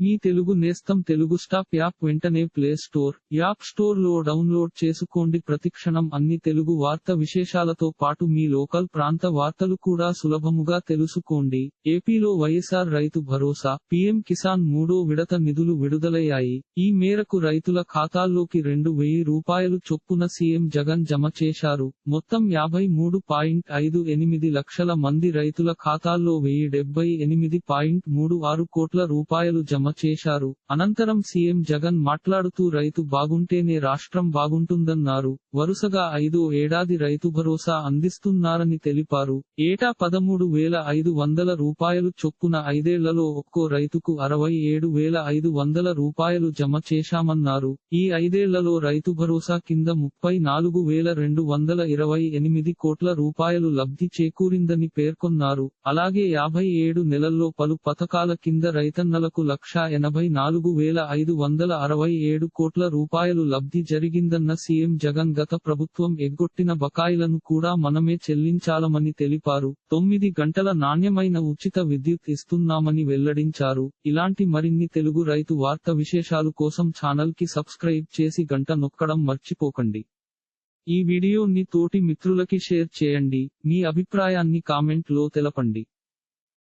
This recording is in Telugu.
మీ తెలుగు నేస్తం తెలుగు స్టాప్ యాప్ వెంటనే ప్లే స్టోర్ యాప్ స్టోర్లో డౌన్లోడ్ చేసుకోండి. ప్రతిక్షణం అన్ని తెలుగు వార్త విశేషాలతో పాటు మీ లోకల్ ప్రాంత వార్తలు కూడా సులభముగా తెలుసుకోండి. ఏపీలో వైఎస్ఆర్ రైతు భరోసా పీఎం కిసాన్ మూడో విడత నిధులు విడుదలయ్యాయి. ఈ మేరకు రైతుల ఖాతాల్లోకి రెండు వెయ్యి రూపాయలు చొప్పున సీఎం జగన్ జమ చేశారు. మొత్తం యాభై మూడు పాయింట్ ఐదు ఎనిమిది లక్షల మంది రైతుల ఖాతాల్లో వెయ్యి డెబ్బై ఎనిమిది పాయింట్ మూడు ఆరు కోట్ల రూపాయలు జమ చేశారు అనంతరం సీఎం జగన్ మాట్లాడుతూ రైతు బాగుంటేనే రాష్ట్రం బాగుంటుందన్నారు. వరుసగా ఐదో ఏడాది రైతు భరోసా అందిస్తున్నారని తెలిపారు. ఏటా పదమూడు వేల ఐదు వందల రూపాయలు చొప్పున ఐదేళ్ళలో ఒక్కో రైతుకు అరవై ఏడు వేల ఐదు వందల రూపాయలు జమ చేశామన్నారు. ఈ ఐదేళ్ళలో రైతు భరోసా కింద ముప్పై నాలుగు వేల రెండు వందల ఇరవై ఎనిమిది కోట్ల రూపాయలు లబ్ధి చేకూరిందని పేర్కొన్నారు. అలాగే యాభై ఏడు నెలల్లో పలు పథకాల కింద రైతన్నలకు లక్ష లక్షా ఎనభై నాలుగు వేల ఐదు వందల అరవై ఏడు కోట్ల రూపాయలు లబ్ధి జరిగిందన్న సీఎం జగన్ గత ప్రభుత్వం ఎగ్గొట్టిన బకాయిలను కూడా మనమే చెల్లించాలమని తెలిపారు. తొమ్మిది గంటల నాణ్యమైన ఉచిత విద్యుత్ ఇస్తున్నామని వెల్లడించారు. ఇలాంటి మరిన్ని తెలుగు రైతు వార్త విశేషాలు కోసం ఛానల్కి సబ్స్క్రైబ్ చేసి గంట నొక్కడం మర్చిపోకండి. ఈ వీడియోని తోటి మిత్రులకి షేర్ చేయండి. మీ అభిప్రాయాన్ని కామెంట్లో తెలపండి.